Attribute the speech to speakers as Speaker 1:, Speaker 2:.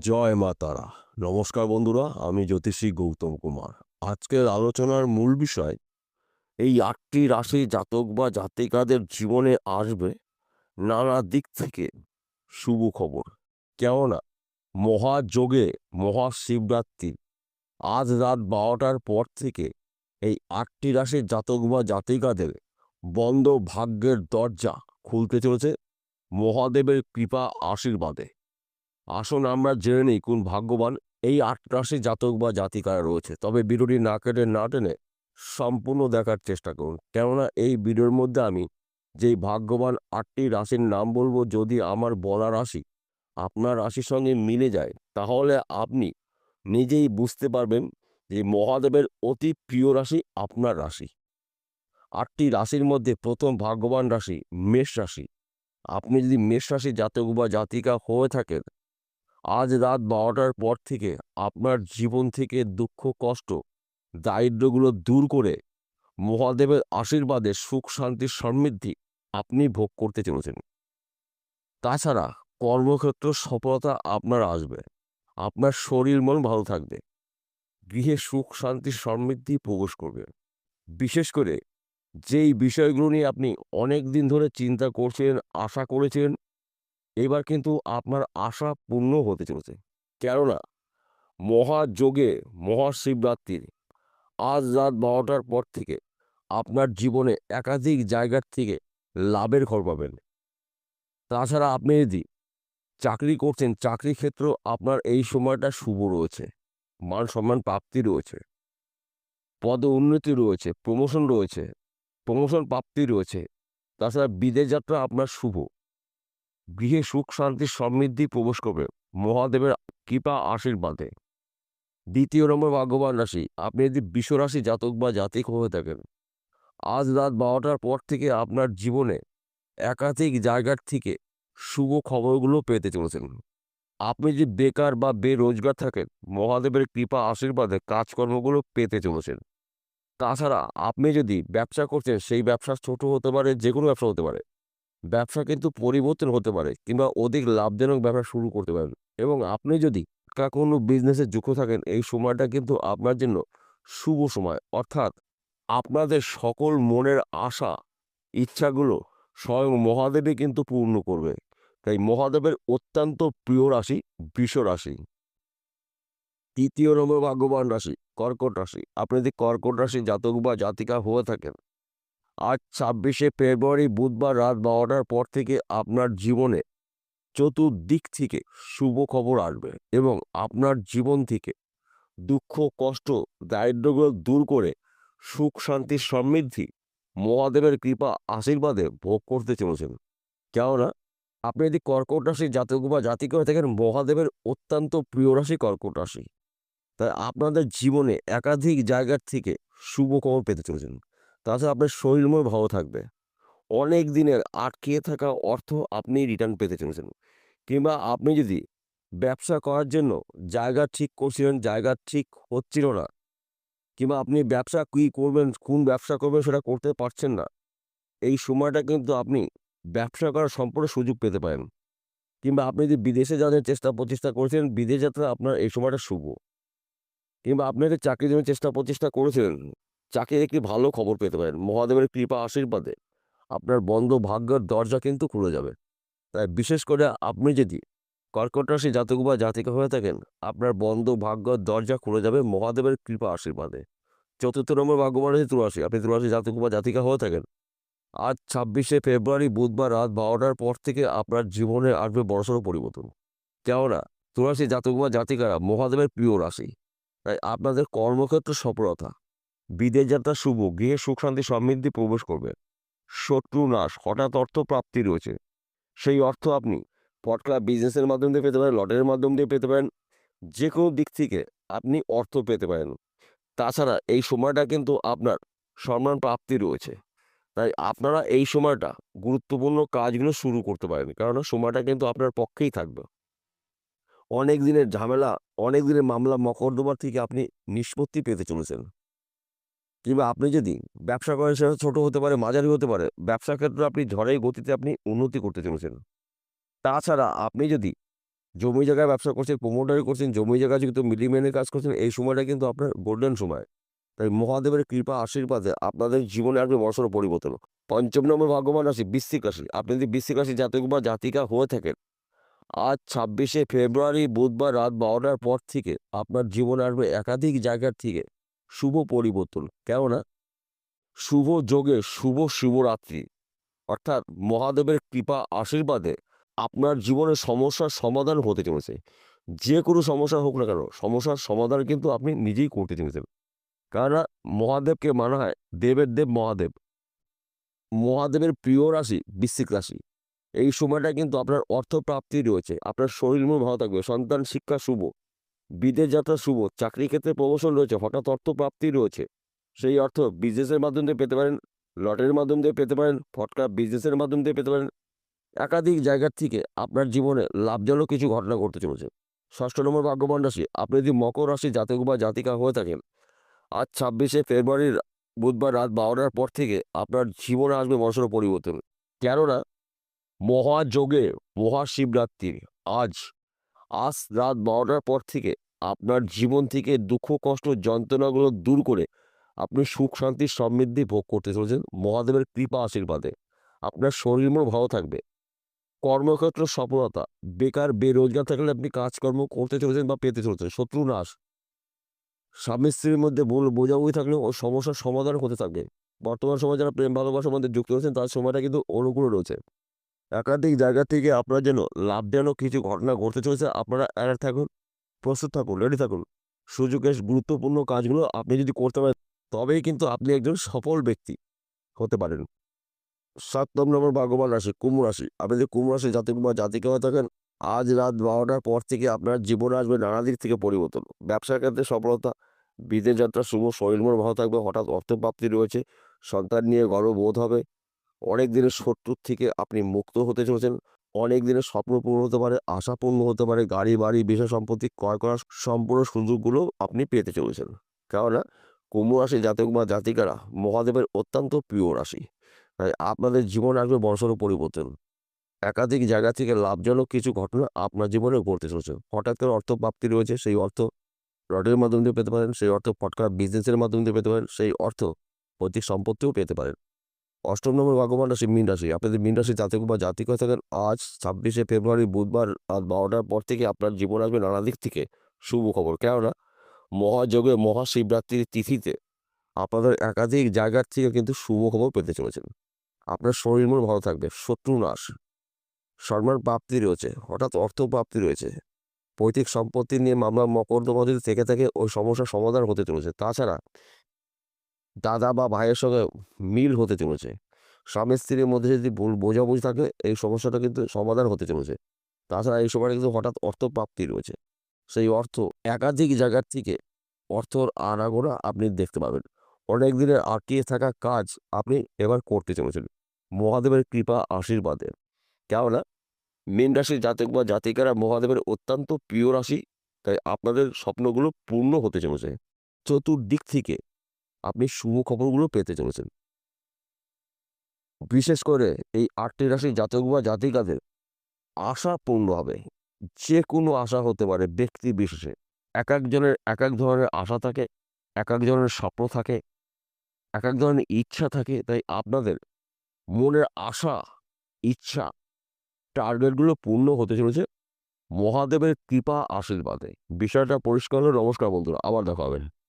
Speaker 1: জয় মা তারা। নমস্কার বন্ধুরা, আমি জ্যোতিষী গৌতম কুমার। আজকের আলোচনার মূল বিষয়, এই আটটি রাশি জাতক বা জাতিকাদের জীবনে আসবে নানা দিক থেকে শুভ খবর। কেননা, মহাযোগে মহাশিবরাত্রি, আজ রাত বারোটার পর থেকে এই আটটি রাশির জাতক বা জাতিকাদের বন্ধ ভাগ্যের দরজা খুলতে চলেছে। মহাদেবের কৃপা আশীর্বাদে। আসুন আমরা জেনে নিই কোন ভাগ্যবান এই আট রাশি জাতক বা জাতিকারা রয়েছে। তবে ভিডিওটি না কেটে না টেনে সম্পূর্ণ দেখার চেষ্টা করুন। কেননা এই ভিডিওর মধ্যে আমি যেই ভাগ্যবান আটটি রাশির নাম বলব, যদি আমার বলা রাশি আপনার রাশির সঙ্গে মিলে যায়, তাহলে আপনি নিজেই বুঝতে পারবেন যে মহাদেবের অতি প্রিয় রাশি আপনার রাশি। আটটি রাশির মধ্যে প্রথম ভাগ্যবান রাশি মেষ রাশি। আপনি যদি মেষ রাশি জাতক বা জাতিকা হয়ে থাকেন আজ রাত বারোটার পর থেকে আপনার জীবন থেকে দুঃখ, কষ্ট, দারিদ্র্যগুলো দূর করে মহাদেবের আশীর্বাদে সুখ, শান্তি, সমৃদ্ধি আপনি ভোগ করতে চলেছেন। তাছাড়া কর্মক্ষেত্র সফলতা আপনার আসবে। আপনার শরীর, মন ভালো থাকবে। গৃহে সুখ, শান্তি, সমৃদ্ধি প্রবেশ করবে। বিশেষ করে যেই বিষয়গুলো নিয়ে আপনি অনেক দিন ধরে চিন্তা করছেন, আশা করেছেন এবার কিন্তু আপনার আশা পূর্ণ হতে চলেছে। কেননা মহাযোগে মহাশিবরাত্রির আজ রাত বারোটার পর থেকে আপনার জীবনে একাধিক জায়গার থেকে লাভের খবর পাবেন। তাছাড়া আপনি যদি চাকরি করছেন, চাকরি ক্ষেত্র আপনার এই সময়টা শুভ রয়েছে। মান সম্মান প্রাপ্তি রয়েছে। পদ উন্নতি রয়েছে প্রমোশন রয়েছে প্রমোশন প্রাপ্তি রয়েছে। তাছাড়া বিদেশ যাত্রা আপনার শুভ। গৃহে সুখ, শান্তি সমৃদ্ধি প্রবেশ করবে। মহাদেবের কৃপা আশীর্বাদে। দ্বিতীয় নম্বর ভাগ্যবান রাশি, আপনি যদি বিশ্বরাশি জাতক বা জাতিক হয়ে থাকেন, আজ রাত বারোটার পর থেকে আপনার জীবনে একাধিক জায়গার থেকে শুভ খবরগুলো পেতে চলেছেন। আপনি যদি বেকার বা বেরোজগার থাকেন, মহাদেবের কৃপা আশীর্বাদে কাজকর্মগুলো পেতে চলেছেন। তাছাড়া আপনি যদি ব্যবসা করছেন, সেই ব্যবসা ছোট হতে পারে যে কোনো ব্যবসা হতে পারে। ব্যবসা কিন্তু পরিবর্তন হতে পারে কিংবা অধিক লাভজনক ব্যবসা শুরু করতে পারেন এবং আপনি যদি কোনো বিজনেসে যুক্ত থাকেন, এই সময়টা কিন্তু আপনার জন্য শুভ সময়। অর্থাৎ আপনাদের সকল মনের আশা, ইচ্ছাগুলো স্বয়ং মহাদেবই কিন্তু পূর্ণ করবে। তাই মহাদেবের অত্যন্ত প্রিয় রাশি বৃষ রাশি। তৃতীয় নম্বর ভাগ্যবান রাশি, কর্কট রাশি। আপনি যদি কর্কট রাশি জাতক বা জাতিকা হয়ে থাকেন আজ ছাব্বিশে ফেব্রুয়ারি বুধবার রাত বারোটার পর থেকে আপনার জীবনে চতুর্দিক থেকে শুভ খবর আসবে এবং আপনার জীবন থেকে দুঃখ, কষ্ট, দারিদ্র্যগুলো দূর করে সুখ, শান্তি, সমৃদ্ধি, মহাদেবের কৃপা, আশীর্বাদে ভোগ করতে চলেছেন। কেননা, আপনি যদি কর্কট রাশি জাতক বা জাতিক হয়ে থাকেন, মহাদেবের অত্যন্ত প্রিয় রাশি কর্কট রাশি। তাই আপনাদের জীবনে একাধিক জায়গার থেকে শুভ খবর পেতে চলেছেন। তাছাড়া আপনার শরীরময় ভালো থাকবে। অনেক দিনের আটকে থাকা অর্থ আপনি রিটার্ন পেতে চলেছেন। কিংবা আপনি যদি ব্যবসা করার জন্য জায়গা ঠিক করছিলেন, জায়গা ঠিক হচ্ছিল না, কিংবা আপনি ব্যবসা কী করবেন, কোন ব্যবসা করবেন সেটা করতে পারছেন না, এই সময়টা কিন্তু আপনি ব্যবসা করার সম্পূর্ণ সুযোগ পেতে পারেন। কিংবা আপনি যদি বিদেশে যাওয়ার চেষ্টা প্রচেষ্টা করেছিলেন, বিদেশ যাত্রা আপনার এই সময়টা শুভ। কিংবা আপনি একটা চাকরির জন্য চেষ্টা প্রচেষ্টা করেছিলেন চাকরির একটি ভালো খবর পেতে পারেন। মহাদেবের কৃপা আশীর্বাদে আপনার বন্ধ ভাগ্যের দরজা কিন্তু খুলে যাবে। তাই বিশেষ করে আপনি যদি কর্কট রাশি জাতক বা জাতিকা হয়ে থাকেন, আপনার বন্ধ ভাগ্যের দরজা খুলে যাবে মহাদেবের কৃপা আশীর্বাদে। চতুর্থ নম্বর ভাগ্যবান রাশি তুলাশি আপনি তুলাশি জাতক বা জাতিকা হয়ে থাকেন। আজ ছাব্বিশে ফেব্রুয়ারি, বুধবার রাত বারোটার পর থেকে আপনার জীবনে আসবে বড়সড় পরিবর্তন। কেননা তুলাশি জাতক বা জাতিকারা মহাদেবের প্রিয় রাশি। তাই আপনাদের কর্মক্ষেত্র সফলতা বিদেশ যাত্রা শুভ, গৃহে সুখ শান্তি সমৃদ্ধি প্রবেশ করবে। শত্রু নাশ, হঠাৎ অর্থ প্রাপ্তি রয়েছে। সেই অর্থ আপনি পটকা বিজনেসের মাধ্যম দিয়ে পেতে পারেন লটারির মাধ্যম দিয়ে পেতে পারেন যে কোনো দিক থেকে আপনি অর্থ পেতে পারেন। তাছাড়া এই সময়টা কিন্তু আপনার সম্মান প্রাপ্তি রয়েছে। তাই আপনারা এই সময়টা গুরুত্বপূর্ণ কাজগুলো শুরু করতে পারেন কারণ সময়টা কিন্তু আপনার পক্ষেই থাকবে। অনেক দিনের ঝামেলা, অনেক দিনের মামলা মকদ্দমা থেকে আপনি নিষ্পত্তি পেতে চলেছেন। কিংবা আপনি যদি ব্যবসা করেন, সেটা ছোট হতে পারে, মাঝারি হতে পারে ব্যবসা ক্ষেত্রে আপনি ঝড়ের গতিতে আপনি উন্নতি করতে চলেছেন। তাছাড়া আপনি যদি জমি জায়গায় ব্যবসা করছেন প্রমোটারি করছেন, জমি জায়গায় কিন্তু মিলিমেনে কাজ করছেন, এই সময়টা কিন্তু আপনার গোল্ডেন সময়। তাই মহাদেবের কৃপা, আশীর্বাদে আপনাদের জীবনে আসবে বড়সড় পরিবর্তন। পঞ্চম নম্বর ভাগ্যবান রাশি, বৃশ্চিক রাশি। আপনি যদি বৃশ্চিক রাশি জাতক বা জাতিকা হয়ে থাকেন, আজ ছাব্বিশে ফেব্রুয়ারি, বুধবার রাত বারোটার পর থেকে আপনার জীবনে আসবে একাধিক জায়গার থেকে শুভ পরিবর্তন। কেননা শুভ যোগে শুভ শিবরাত্রি, অর্থাৎ মহাদেবের কৃপা আশীর্বাদে আপনার জীবনের সমস্যার সমাধান হতে চলেছে। যে কোনো সমস্যা হোক না কেন, সমস্যার সমাধান কিন্তু আপনি নিজেই করতে চলেছেন। কেননা মহাদেবকে মানা হয় দেবের দেব মহাদেব। মহাদেবের প্রিয় রাশি বৃশ্চিক রাশি। এই সময়টা কিন্তু আপনার অর্থপ্রাপ্তি রয়েছে, আপনার শরীর মন ভালো থাকবে, সন্তান শিক্ষা শুভ। বিদেশ যাত্রা শুভ, চাকরি ক্ষেত্রে প্রমোশন রয়েছে, হঠাৎ অর্থপ্রাপ্তি রয়েছে। সেই অর্থ বিজনেসের মাধ্যম দিয়ে পেতে পারেন লটারির মাধ্যম দিয়ে পেতে পারেন, ফটকা বিজনেসের মাধ্যম দিয়ে পেতে পারেন। একাধিক জায়গার থেকে আপনার জীবনে লাভজনক কিছু ঘটনা ঘটতে চলেছে। ষষ্ঠ নম্বর ভাগ্যবান রাশি, আপনি যদি মকর রাশি জাতক বা জাতিকা হয়ে থাকেন, আজ ছাব্বিশে ফেব্রুয়ারির বুধবার রাত বারোটার পর থেকে আপনার জীবনে আসবে বড়সড় পরিবর্তন। কেননা মহাযোগে মহাশিবরাত্রি, আজ আজ রাত বারোটার পর থেকে আপনার জীবন থেকে দুঃখ, কষ্ট, যন্ত্রণাগুলো দূর করে আপনি সুখ, শান্তি সমৃদ্ধি ভোগ করতে চলেছেন। মহাদেবের কৃপা আশীর্বাদে। আপনার শরীর মন ভালো থাকবে। কর্মক্ষেত্র সফলতা। বেকার, বেরোজগার থাকলে আপনি কাজকর্ম করতে চলেছেন বা পেতে চলেছেন। শত্রু নাশ। স্বামী স্ত্রীর মধ্যে ভুল বোঝাবুঝি থাকলে ও সমস্যার সমাধান হতে থাকবে। বর্তমান সময় যারা প্রেম, ভালোবাসার মধ্যে যুক্ত রয়েছেন তার সময়টা কিন্তু অনুকূল রয়েছে। একাধিক জায়গা থেকে আপনার যেন লাভজনক কিছু ঘটনা ঘটতে চলেছে, আপনারা অ্যালার্ট থাকুন, প্রস্তুত থাকুন রেডি থাকুন। সুযোগের গুরুত্বপূর্ণ কাজগুলো আপনি যদি করতে পারেন, তবেই কিন্তু আপনি একজন সফল ব্যক্তি হতে পারেন। সাত নম্বর ভাগ্যবান রাশি, কুম্ভ রাশি। আপনি যদি কুম্ভ রাশি জাতি বা জাতিকে হয়ে থাকেন, আজ রাত বারোটার পর থেকে আপনার জীবনে আসবে নানা দিক থেকে পরিবর্তন। ব্যবসার ক্ষেত্রে সফলতা, বিদেশ যাত্রা শুভ শরীর মন ভালো থাকবে, হঠাৎ অর্থপ্রাপ্তি রয়েছে, সন্তান নিয়ে গর্ববোধ হবে। অনেক দিনের শত্রুর থেকে আপনি মুক্ত হতে চলেছেন। অনেক দিনের স্বপ্ন পূর্ণ হতে পারে, আশা পূর্ণ হতে পারে, গাড়ি, বাড়ি, বিষয় সম্পত্তি ক্রয় করার সম্পূর্ণ সুযোগগুলো আপনি পেতে চলেছেন। কেননা কুম্ভ রাশি জাতক বা জাতিকারা মহাদেবের অত্যন্ত প্রিয় রাশি। তাই আপনাদের জীবনে আসবে বড়সড় পরিবর্তন। একাধিক জায়গা থেকে লাভজনক কিছু ঘটনা আপনার জীবনে ঘটতে চলেছে। হঠাৎ করে অর্থ প্রাপ্তি রয়েছে, সেই অর্থ লটারির মাধ্যম দিয়ে পেতে পারেন, সেই অর্থ ফটকা বিজনেসের মাধ্যম দিয়ে পেতে পারেন, সেই অর্থ পৈতৃক সম্পত্তিও পেতে পারেন। অষ্টম নম্বর ভাগ্যবান রাশি, মীন রাশি। আপনাদের মীন রাশি জাতক বা জাতিক থাকেন আজ ছাব্বিশে ফেব্রুয়ারি, বুধবার রাত বারোটার পর থেকে আপনার জীবন আসবে নানা দিক থেকে শুভ খবর। কেননা মহাযোগে মহাশিবরাত্রির তিথিতে আপনাদের একাধিক জায়গার থেকে কিন্তু শুভ খবর পেতে চলেছেন। আপনার শরীর মন ভালো থাকবে, শত্রু নাশ সম্মান প্রাপ্তি রয়েছে, হঠাৎ অর্থ প্রাপ্তি রয়েছে, পৈতৃক সম্পত্তি নিয়ে মামলা, মকদ্দমা যদি থেকে থাকে, ওই সমস্যার সমাধান হতে চলেছে। তাছাড়া দাদা বা ভাইয়ের সঙ্গে মিল হতে চলেছে। স্বামী স্ত্রীর মধ্যে যদি ভুল বোঝাবুঝি থাকে, এই সমস্যাটা কিন্তু সমাধান হতে চলেছে। তাছাড়া এই সময়টা কিন্তু হঠাৎ অর্থ প্রাপ্তি রয়েছে। সেই অর্থ একাধিক জায়গার থেকে অর্থর আনাগোনা আপনি দেখতে পাবেন। অনেক দিনের আটকিয়ে থাকা কাজ আপনি এবার করতে চলেছেন। মহাদেবের কৃপা আশীর্বাদে। কেননা, মীন রাশির জাতক বা জাতিকারা মহাদেবের অত্যন্ত প্রিয় রাশি, তাই আপনাদের স্বপ্নগুলো পূর্ণ হতে চলেছে। চতুর্দিক থেকে আপনি শুভ খবরগুলো পেতে চলেছেন। বিশেষ করে এই আটটি রাশির জাতক বা জাতিকাদের আশা পূর্ণ হবে। যে কোনো আশা হতে পারে ব্যক্তি বিশেষে। এক একজনের এক এক ধরনের আশা থাকে, এক একজনের স্বপ্ন থাকে, এক এক ধরনের ইচ্ছা থাকে। তাই আপনাদের মনের আশা, ইচ্ছা, টার্গেটগুলো পূর্ণ হতে চলেছে। মহাদেবের কৃপা আশীর্বাদে। বিষয়টা পরিষ্কার হলে, নমস্কার বন্ধুরা, আবার দেখা হবে।